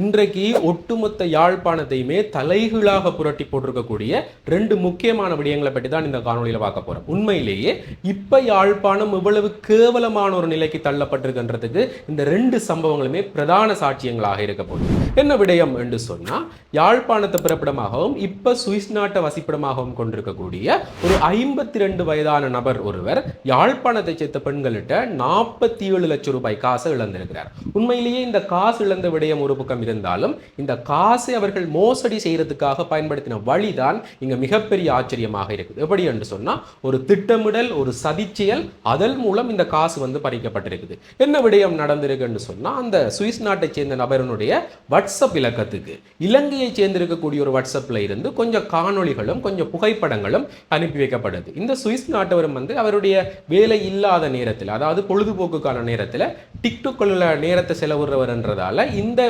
இன்றைக்கு ஒட்டுமொத்த யாழ்ப்பாணத்தையுமே தலைகீழாக புரட்டி போட்டிருக்கக்கூடிய ரெண்டு முக்கியமான விடயங்களை பற்றி தான் இந்த காணொலியில் பார்க்க போறோம். உண்மையிலேயே இப்ப யாழ்ப்பாணம் இவ்வளவு கேவலமான ஒரு நிலைக்கு தள்ளப்பட்டிருக்கின்றதுக்கு இந்த ரெண்டு சம்பவங்களுமே பிரதான சாட்சியங்களாக இருக்க போகுது. என்ன விடயம் என்று சொன்னா யாழ்ப்பாணத்தை பிறப்பிடமாகவும் இப்ப சுவிஸ் நாட்டை வசிப்பிடமாகவும் கொண்டிருக்கக்கூடிய ஒரு ஐம்பத்தி ரெண்டு வயதான நபர் ஒருவர் யாழ்ப்பாணத்தை சேர்த்த பெண்கள்கிட்ட நாற்பத்தி ஏழு லட்சம் ரூபாய் காசை இழந்திருக்கிறார். உண்மையிலேயே இந்த காசு இழந்த விடயம் ஒரு பக்கம் இருந்தாலும் இந்த காசை அவர்கள் மோசடி செய்கிறதுக்காக பயன்படுத்தின வழிதான் இங்கே மிகப்பெரிய ஆச்சரியமாக இருக்குது. எப்படி என்று சொன்னால் ஒரு திட்டமிடல் ஒரு சதிச்செயல் அதன் மூலம் இந்த காசு வந்து பறிக்கப்பட்டிருக்குது. என்ன விடயம் நடந்திருக்குன்னு சொன்னால் அந்த சுவிஸ் நாட்டை சேர்ந்த நபரனுடைய வாட்ஸ்அப் இலக்கத்துக்கு இலங்கையை சேர்ந்திருக்கக்கூடிய ஒரு வாட்ஸ்அப்பில் இருந்து கொஞ்சம் காணொளிகளும் கொஞ்சம் புகைப்படங்களும் அனுப்பி வைக்கப்படுது இந்த சுவிஸ் நாட்டவரும் வந்து அவருடைய வேலை இல்லாத நேரத்தில் அதாவது பொழுதுபோக்குக்கான நேரத்தில் டிக்டாக்ல நேரத்தை செலவிடுறவர்ன்றதால இந்த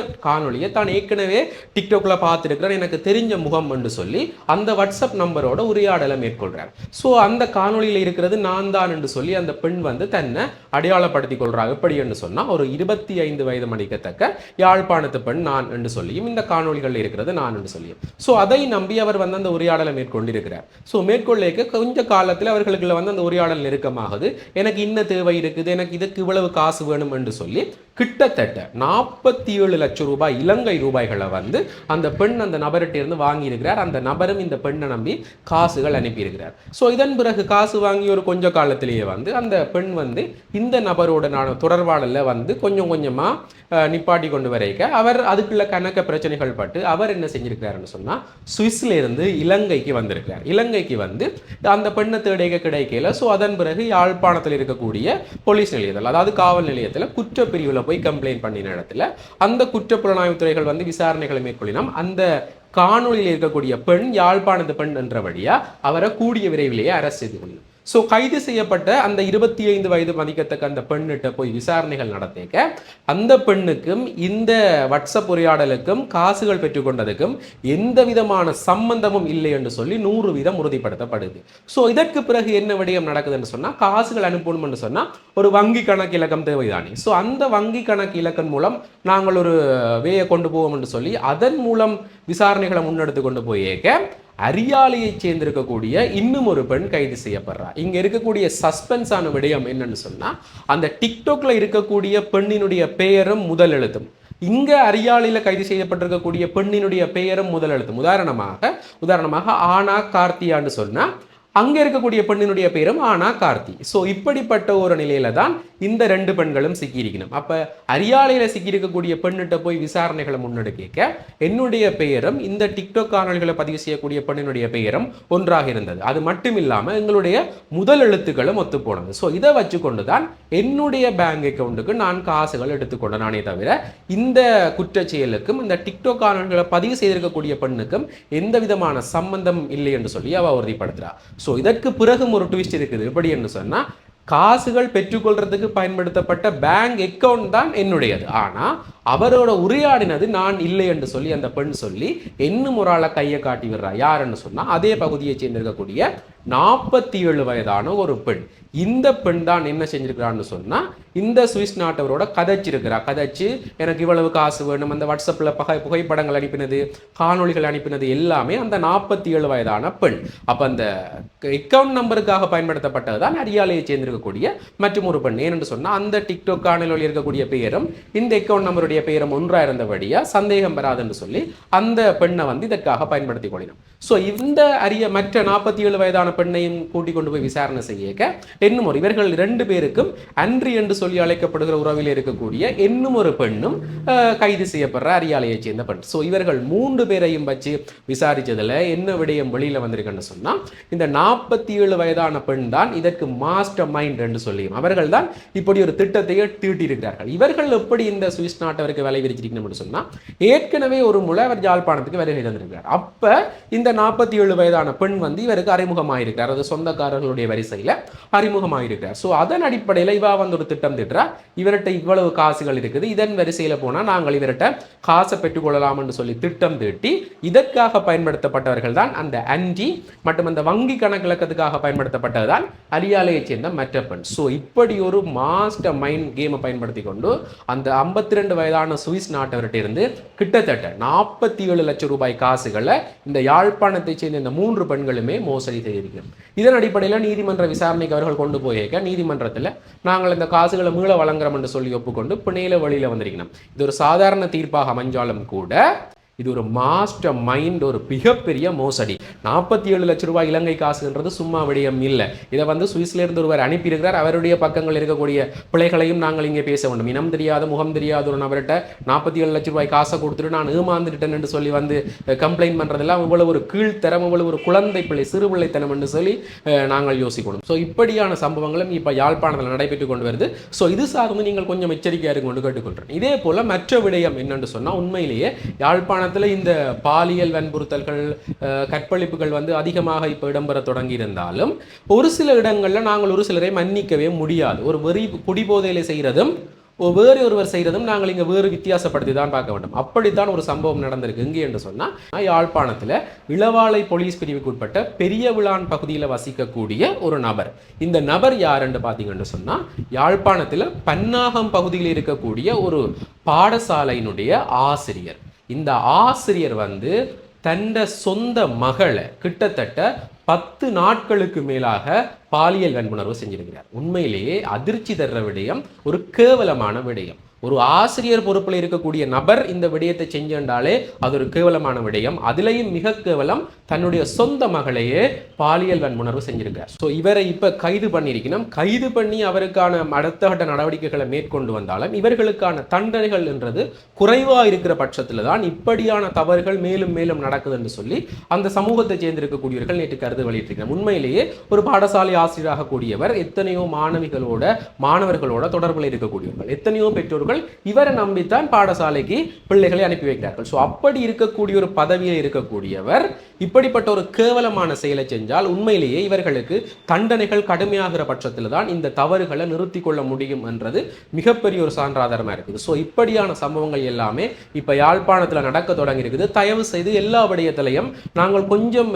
காணொலியை தான் ஏற்கனவே டிக்டாக்ல பார்த்துருக்கிறேன் எனக்கு தெரிஞ்ச முகம் என்று சொல்லி அந்த வாட்ஸ்அப் நம்பரோட உரையாடலை மேற்கொள்றார். ஸோ அந்த காணொலியில் இருக்கிறது நான் தான் என்று சொல்லி அந்த பெண் வந்து தன்னை அடையாளப்படுத்திக் கொள்றார். எப்படி என்று சொன்னால் ஒரு இருபத்தி ஐந்து வயது மணிக்கத்தக்க யாழ்ப்பாணத்து பெண் நான் என்று சொல்லியும் இந்த காணொளிகள் இருக்கிறது நான் என்று சொல்லியும். ஸோ அதை நம்பி அவர் வந்து அந்த உரையாடலை மேற்கொண்டிருக்கிறார். ஸோ மேற்கொள்ளைக்கு கொஞ்ச காலத்தில் அவர்களுக்குள்ள வந்து அந்த உரையாடல் நெருக்கமாகுது. எனக்கு இன்ன தேவை இருக்குது எனக்கு இதுக்கு இவ்வளவு காசு வேணும் என்று சொல்லி கிட்டத்தட்ட நாற்பத்தி ஏழு லட்சம் ரூபாய் இலங்கை ரூபாய்களை வந்து அந்த பெண் அந்த நபர்கிட்ட இருந்து வாங்கியிருக்கிறார். அந்த நபரும் இந்த பெண்ணை நம்பி காசுகள் அனுப்பியிருக்கிறார். ஸோ இதன் பிறகு காசு வாங்கி ஒரு கொஞ்ச காலத்திலேயே வந்து அந்த பெண் வந்து இந்த நபரோட நான் தொடர்பாடலில் வந்து கொஞ்சம் கொஞ்சமாக நிப்பாட்டி கொண்டு வரைக்க அவர் அதுக்குள்ள கணக்க பிரச்சனைகள் பட்டு அவர் என்ன செஞ்சிருக்கிறாருன்னு சொன்னால் சுவிஸ்ல இருந்து இலங்கைக்கு வந்திருக்கிறார். இலங்கைக்கு வந்து அந்த பெண்ணை தேடிக்க கிடைக்கல. ஸோ அதன் பிறகு யாழ்ப்பாணத்தில் இருக்கக்கூடிய போலீஸ் நிலையத்தில் அதாவது காவல் நிலையத்தில் குற்றப்பிரிவில் போய் கம்ப்ளைண்ட் பண்ணின இடத்துல அந்த குற்றப்புலனாய்வு துறைகள் வந்து விசாரணைகளை மேற்கொள்ளினோம். அந்த காணொளியில் இருக்கக்கூடிய பெண் யாழ்ப்பாணத்து பெண் என்ற வழியா அவரை கூடிய விரைவிலேயே அரசு செய்து கொள்ளும் ஸோ கைது செய்யப்பட்ட அந்த இருபத்தி ஐந்து வயது மதிக்கத்தக்க அந்த பெண்ணிட்ட போய் விசாரணைகள் நடத்திக்க அந்த பெண்ணுக்கும் இந்த வாட்ஸ்அப் உரையாடலுக்கும் காசுகள் பெற்றுக்கொண்டதுக்கும் எந்த விதமான சம்பந்தமும் இல்லை என்று சொல்லி நூறு வீதம் உறுதிப்படுத்தப்படுது. ஸோ இதற்கு பிறகு என்ன விடயம் நடக்குதுன்னு சொன்னால் காசுகள் அனுப்பணும்னு சொன்னால் ஒரு வங்கி கணக்கு இலக்கம் தேவைதானே. ஸோ அந்த வங்கி கணக்கு இலக்கம் மூலம் நாங்கள் ஒரு வேயை கொண்டு போவோம் என்று சொல்லி அதன் மூலம் விசாரணைகளை முன்னெடுத்து கொண்டு போயேக்க அரியாலையை சேர்ந்திருக்கக்கூடிய இன்னும் ஒரு பெண் கைது செய்யப்படுறா. இங்க இருக்கக்கூடிய சஸ்பென்ஸான விடயம் என்னன்னு சொன்னா அந்த டிக்டாக்ல இருக்கக்கூடிய பெண்ணினுடைய பெயரும் முதல் எழுத்தும் இங்க அரியாலையில கைது செய்யப்பட்டிருக்கக்கூடிய பெண்ணினுடைய பெயரும் முதல் எழுத்தும் உதாரணமாக உதாரணமாக ஆனா கார்த்தியான்னு சொன்னா அங்கே இருக்கக்கூடிய பெண்ணினுடைய பேரும் ஆனா கார்த்தி. ஸோ இப்படிப்பட்ட ஒரு நிலையில தான் இந்த ரெண்டு பெண்களும் சிக்கியிருக்கணும். அப்போ அரியாலையில் சிக்கியிருக்கக்கூடிய பெண்ணிட்ட போய் விசாரணைகளை முன்னெடுக்க என்னுடைய பெயரும் இந்த டிக்டாக் காணொலிகளை பதிவு செய்யக்கூடிய பெண்ணினுடைய பெயரும் ஒன்றாக இருந்தது. அது மட்டும் இல்லாமல் எங்களுடைய முதல் எழுத்துக்களும் ஒத்து போனது. ஸோ இதை வச்சுக்கொண்டு தான் என்னுடைய பேங்க் அக்கௌண்ட்டுக்கு நான் காசுகள் எடுத்துக்கொண்டேன் நானே தவிர இந்த குற்ற செயலுக்கும் இந்த டிக்டாக் காணொலிகளை பதிவு செய்திருக்கக்கூடிய பெண்ணுக்கும் எந்த விதமான சம்பந்தம் இல்லை என்று சொல்லி அவ உறுதிப்படுத்துறா. ஸோ இதற்கு பிறகும் ஒரு ட்விஸ்ட் இருக்குது. எப்படி என்று சொன்னா காசுகள் பெற்றுக்கொள்றதுக்கு பயன்படுத்தப்பட்ட பேங்க் அக்கவுண்ட் தான் என்னுடையது. ஆனா அவரோட உரையாடினது நான் இல்லை என்று சொல்லி அந்த பெண் சொல்லி இன்னும் ஒரு ஆளை கையை காட்டி விடுறா? யாருன்னு சொன்னா அதே பகுதியை சேர்ந்திருக்கக்கூடிய நாற்பத்தி ஏழு வயதான ஒரு பெண். இந்த பெண் தான் என்ன செஞ்சிருக்கிறான்னு சொன்னா இந்த சுவிஸ் நாட்டவரோட கதைச்சிருக்கிறா. கதைச்சு எனக்கு இவ்வளவு காசு வேணும் அந்த வாட்ஸ்அப்ல பகை புகைப்படங்கள் அனுப்பினது காணொளிகள் அனுப்பினது எல்லாமே அந்த நாற்பத்தி ஏழு வயதான பெண். அப்ப அந்த அக்கவுண்ட் நம்பருக்காக பயன்படுத்தப்பட்டது தான் அரியாலையை சேர்ந்திருக்கக்கூடிய மற்றும் ஒரு பெண். ஏனென்று சொன்னா அந்த டிக்டாக் காணொலியில் இருக்கக்கூடிய பெயரும் இந்த அக்கவுண்ட் நம்பருடைய பெயரும் ஒன்றா இருந்தபடியா சந்தேகம் வராதுன்னு சொல்லி அந்த பெண்ணை வந்து இதற்காக பயன்படுத்தி கொள்ளினோம் ஸோ இந்த அரிய மற்ற நாற்பத்தி ஏழு வயதான பெண்ணையும் கூட்டிக் கொண்டு போய் விசாரணை செய்யக்க என்னும் ஒரு இவர்கள் இரண்டு பேருக்கும் அன்றி என்று சொல்லி அழைக்கப்படுகிற உறவில் இருக்கக்கூடிய இன்னும் ஒரு பெண்ணும் கைது செய்யப்படுற அரியாலையை சேர்ந்த பெண். ஸோ இவர்கள் மூன்று பேரையும் வச்சு விசாரிச்சதுல என்ன விடயம் வெளியில் வந்திருக்குன்னு சொன்னா இந்த நாற்பத்தி ஏழு வயதான பெண் தான் இதற்கு மாஸ்டர் மைண்ட் என்று சொல்லியும். அவர்கள் தான் இப்படி ஒரு திட்டத்தையே தீட்டியிருக்கிறார்கள். இவர்கள் எப்படி இந்த சுவிஸ் நாட்டவருக்கு விலை விரிச்சிருக்கணும்னு சொன்னால் ஏற்கனவே ஒரு முளை அவர் ஜாழ்ப்பாணத்துக்கு வருகை தந்திருக்கிறார். அப்ப இந்த நாற்பத்தி ஏழு வயதான பெண் வந்து இவருக்கு அறிமுகமாயிருக்கிறார். அது சொந்தக்காரர்களுடைய வரிசையில் அறிமுகமாயிருக்கிறார். ஸோ அதன் அடிப்படையில் இவா வந்து ஒரு திட்டம் திட்டுறா. இவர்கிட்ட இவ்வளவு காசுகள் இருக்குது. இதன் வரிசையில் போனால் நாங்கள் இவர்கிட்ட காசை பெற்றுக்கொள்ளலாம் என்று சொல்லி திட்டம் தீட்டி இதற்காக பயன்படுத்தப்பட்டவர்கள் தான் அந்த அன்டி மற்றும் அந்த வங்கி கணக்கிழக்கத்துக்காக பயன்படுத்தப்பட்டது தான் அரியாலையை சேர்ந்த மற்ற பெண். ஸோ இப்படி ஒரு மாஸ்டர் மைண்ட் கேமை பயன்படுத்தி கொண்டு அந்த ஐம்பத்தி ரெண்டு வயதான சுவிஸ் நாட்டவர்கிட்ட இருந்து கிட்டத்தட்ட நாற்பத்தி ஏழு லட்சம் ரூபாய் காசுகளை இந்த யாழ்ப்பாணத்தைச் சேர்ந்த இந்த மூன்று பெண்களுமே மோசடி செய்திருக்கிறோம் இதன் அடிப்படையில் நீதிமன்ற விசாரணைக்கு அவர்கள் கொண்டு போயிருக்க நீதிமன்றத்தில் நாங்கள் இந்த காசுகளை மீள வழங்குறோம் என்று சொல்லி ஒப்புக்கொண்டு பிணையில வழியில் வந்திருக்கணும் இது ஒரு சாதாரண தீர்ப்பாக அமைஞ்சாலும் கூட இது ஒரு மாஸ்டர் மைண்ட் ஒரு மிகப்பெரிய மோசடி. நாற்பத்தி ஏழு லட்ச ரூபாய் இலங்கை காசுன்றது சும்மா விடயம் இல்லை. இதை வந்து சுவிஸ்லேருந்து ஒருவர் அனுப்பியிருக்கிறார். அவருடைய பக்கங்கள் இருக்கக்கூடிய பிழைகளையும் நாங்கள் இங்கே பேச வேண்டும். இனம் தெரியாத முகம் தெரியாத ஒரு நபர்கிட்ட நாற்பத்தி ஏழு லட்ச ரூபாய் காசை கொடுத்துட்டு நான் ஏமாந்துட்டேன் என்று சொல்லி வந்து கம்ப்ளைண்ட் பண்ணுறதெல்லாம் இவ்வளவு ஒரு கீழ்த்தரம் இவ்வளவு ஒரு குழந்தை பிள்ளை சிறு பிள்ளைத்தனம் என்று சொல்லி நாங்கள் யோசிக்கணும். ஸோ இப்படியான சம்பவங்களும் இப்போ யாழ்ப்பாணத்தில் நடைபெற்று கொண்டு வருது. ஸோ இது சார்ந்து நீங்கள் கொஞ்சம் எச்சரிக்கையாக இருக்க கொண்டு கேட்டுக்கொள்கிறேன் இதே போல மற்ற விடயம் என்னென்று சொன்னால் உண்மையிலேயே யாழ்ப்பாணத்தில் இந்த பாலியல் வன்புறுத்தல்கள் கற்பழிப்புகள் வந்து அதிகமாக இப்போ இடம்பெற தொடங்கி இருந்தாலும் ஒரு சில இடங்களில் நாங்கள் ஒரு சிலரை மன்னிக்கவே முடியாது. ஒரு வெறி குடிபோதையில் செய்கிறதும் வேறு ஒருவர் செய்கிறதும் நாங்கள் இங்கே வேறு வித்தியாசப்படுத்தி தான் பார்க்க வேண்டும். அப்படித்தான் ஒரு சம்பவம் நடந்திருக்கு. இங்கே என்று சொன்னால் யாழ்ப்பாணத்தில் இளவாலை போலீஸ் பிரிவுக்கு உட்பட்ட பெரிய விழான் பகுதியில் வசிக்கக்கூடிய ஒரு நபர். இந்த நபர் யாருன்னு பார்த்தீங்கன்னு சொன்னால் யாழ்ப்பாணத்தில் பன்னாகம் பகுதியில் இருக்கக்கூடிய ஒரு பாடசாலையினுடைய ஆசிரியர். இந்த ஆசிரியர் வந்து தன்ட சொந்த மகளை கிட்டத்தட்ட பத்து நாட்களுக்கு மேலாக பாலியல் வன்புணர்வு செஞ்சிருக்கிறார். உண்மையிலேயே அதிர்ச்சி தர்ற விடயம் ஒரு கேவலமான விடயம். ஒரு ஆசிரியர் பொறுப்பில் இருக்கக்கூடிய நபர் இந்த விடயத்தை செஞ்சாலே அது ஒரு கேவலமான விடயம். அதுலேயும் மிக கேவலம் தன்னுடைய சொந்த மகளையே பாலியல் வன்முணர்வு செஞ்சிருக்கார். ஸோ இவரை இப்போ கைது பண்ணியிருக்கணும். கைது பண்ணி அவருக்கான அடுத்த கட்ட நடவடிக்கைகளை மேற்கொண்டு வந்தாலும் இவர்களுக்கான தண்டனைகள் என்றது குறைவாக இருக்கிற பட்சத்தில் தான் இப்படியான தவறுகள் மேலும் மேலும் நடக்குது என்று சொல்லி அந்த சமூகத்தை சேர்ந்திருக்கக்கூடியவர்கள் நேற்று கருத்து வெளியிட்டிருக்கிறார். உண்மையிலேயே ஒரு பாடசாலை ஆசிரியராக கூடியவர் எத்தனையோ மாணவிகளோட மாணவர்களோட தொடர்பில் இருக்கக்கூடியவர்கள். எத்தனையோ பெற்றோர்கள் இவரை நம்பித்தான் பாடசாலைக்கு பிள்ளைகளை அனுப்பி வைக்கிறார்கள். ஸோ அப்படி இருக்கக்கூடிய ஒரு பதவியில் இருக்கக்கூடியவர் இப்படிப்பட்ட ஒரு கேவலமான செயலை செஞ்சால் உண்மையிலேயே இவர்களுக்கு தண்டனைகள் கடுமையாகிற பட்சத்தில் தான் இந்த தவறுகளை நிறுத்தி கொள்ள முடியும் என்றது மிகப்பெரிய ஒரு சான்றாதாரமாக இருக்குது. ஸோ இப்படியான சம்பவங்கள் எல்லாமே இப்போ யாழ்ப்பாணத்தில் நடக்க தொடங்கி இருக்குது. தயவு செய்து எல்லா விடயத்திலையும் நாங்கள் கொஞ்சம்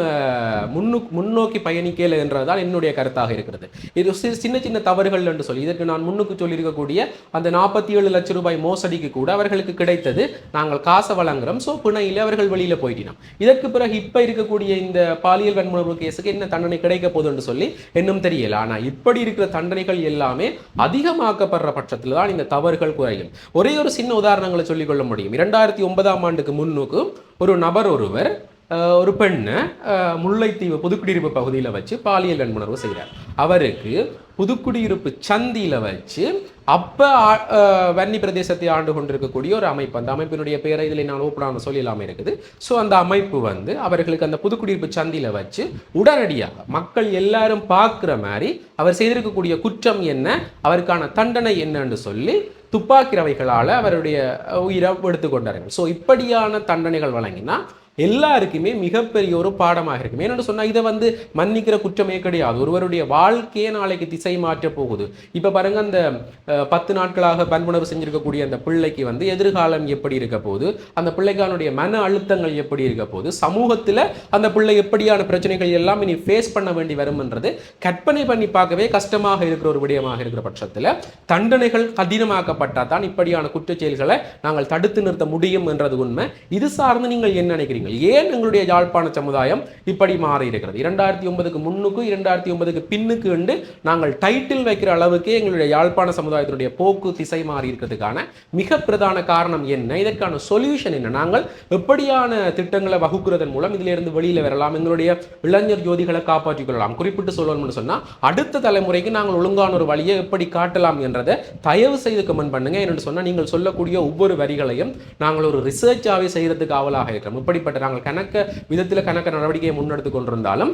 முன்னு முன்னோக்கி பயணிக்கல என்றதுதான் என்னுடைய கருத்தாக இருக்கிறது. இது சின்ன சின்ன தவறுகள் என்று சொல்லி இதற்கு நான் முன்னுக்கு சொல்லியிருக்கக்கூடிய அந்த நாற்பத்தி ஏழு லட்சம் ரூபாய் மோசடிக்கு கூட அவர்களுக்கு கிடைத்தது. நாங்கள் காசை வழங்குறோம். ஸோ பிணையில் அவர்கள் வெளியில போயிட்டினோம். இதற்கு பிறகு இப்போ இருக்கக்கூடிய இந்த பாலியல் வன்முறை கேஸுக்கு என்ன தண்டனை கிடைக்க போகுதுன்னு சொல்லி இன்னும் தெரியல. ஆனா இப்படி இருக்கிற தண்டனைகள் எல்லாமே அதிகமாக்கப்படுற பட்சத்தில் தான் இந்த தவறுகள் குறையும். ஒரே ஒரு சின்ன உதாரணங்களை சொல்லிக் கொள்ள முடியும். இரண்டாயிரத்தி ஒன்பதாம் ஆண்டுக்கு முன்னுக்கு ஒரு நபர் ஒருவர் ஒரு பெண்ணை முல்லைத்தீவு புதுக்குடியிருப்பு பகுதியில் வச்சு பாலியல் வன்முணர்வு செய்கிறார் அவருக்கு புதுக்குடியிருப்பு சந்தியில வச்சு அப்போ வன்னி பிரதேசத்தை ஆண்டு கொண்டிருக்கக்கூடிய ஒரு அமைப்பு. அந்த அமைப்பினுடைய பேரை இதில் நான் ஓப்பனாக சொல்லாமல் இருக்குது. ஸோ அந்த அமைப்பு வந்து அவர்களுக்கு அந்த புதுக்குடியிருப்பு சந்தியில வச்சு உடனடியாக மக்கள் எல்லாரும் பார்க்குற மாதிரி அவர் செய்திருக்கக்கூடிய குற்றம் என்ன அவருக்கான தண்டனை என்னன்னு சொல்லி துப்பாக்கிரவைகளால் அவருடைய உயிரை எடுத்துக்கொண்டார்கள் ஸோ இப்படியான தண்டனைகள் வழங்கினா எல்லாருக்குமே மிகப்பெரிய ஒரு பாடமாக இருக்கும் ஏன்னு சொன்னால் இதை வந்து மன்னிக்கிற குற்றமே கிடையாது. ஒருவருடைய வாழ்க்கையே நாளைக்கு திசை மாற்ற போகுது. இப்ப பாருங்க அந்த பத்து நாட்களாக பண்புணர்வு செஞ்சிருக்கக்கூடிய அந்த பிள்ளைக்கு வந்து எதிர்காலம் எப்படி இருக்க போகுது? அந்த பிள்ளைக்கானுடைய மன அழுத்தங்கள் எப்படி இருக்க போகுது? சமூகத்துல அந்த பிள்ளை எப்படியான பிரச்சனைகள் எல்லாம் இனி ஃபேஸ் பண்ண வேண்டி வரும்ன்றது கற்பனை பண்ணி பார்க்கவே கஷ்டமாக இருக்கிற ஒரு விடயமாக இருக்கிற பட்சத்துல தண்டனைகள் கடினமாக்கப்பட்டால் தான் இப்படியான குற்றச்செயல்களை நாங்கள் தடுத்து நிறுத்த முடியும் என்றது உண்மை. இது சார்ந்து நீங்கள் என்ன நினைக்கிறீங்க? ஏன் எங்களுடைய யாழ்ப்பாண சமுதாயம் இப்படி மாறி இருக்கிறது இரண்டாயிரத்தி ஒன்பதுக்கு முன்னுக்கு இரண்டாயிரத்தி ஒன்பதுக்கு பின்னுக்கு என்று நாங்கள் டைட்டில் வைக்கிற அளவுக்கு எங்களுடைய யாழ்ப்பாண சமுதாயத்தினுடைய போக்கு திசை மாறி இருக்கிறதுக்கான மிக பிரதான காரணம் என்ன? இதற்கான சொல்யூஷன் என்ன? நாங்கள் எப்படியான திட்டங்களை வகுக்கிறதன் மூலம் இதிலிருந்து வெளியில வரலாம்? எங்களுடைய இளைஞர் ஜோதிகளை காப்பாற்றிக் கொள்ளலாம். குறிப்பிட்டு சொல்லணும்னு சொன்னா அடுத்த தலைமுறைக்கு நாங்கள் ஒழுங்கான ஒரு வழியை எப்படி காட்டலாம் என்றதை தயவு செய்து கமெண்ட் பண்ணுங்க. என்று சொன்னா நீங்கள் சொல்லக்கூடிய ஒவ்வொரு வரிகளையும் நாங்கள் ஒரு ரிசர்ச்சாவே செய்யறதுக்கு ஆவலாக இருக்கிறோம். இப்படிப்பட்ட நாங்கள் கணக்க விதத்தில் கணக்க நடவடிக்கையை முன்னெடுத்து கொண்டிருந்தாலும்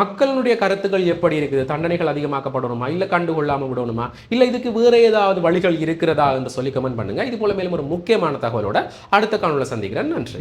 மக்களுடைய கருத்துக்கள் எப்படி இருக்குது? தண்டனைகள் அதிகமாக்கப்படணுமா? இல்லை கண்டுகொள்ளாமல் விடணுமா? இல்ல இதுக்கு வேற ஏதாவது வழிகள் இருக்கிறதா என்று சொல்லி கமெண்ட் பண்ணுங்க. இது போல மேலும் ஒரு முக்கியமான தகவலோட அடுத்த காணொலியில் சந்திக்கிறேன். நன்றி.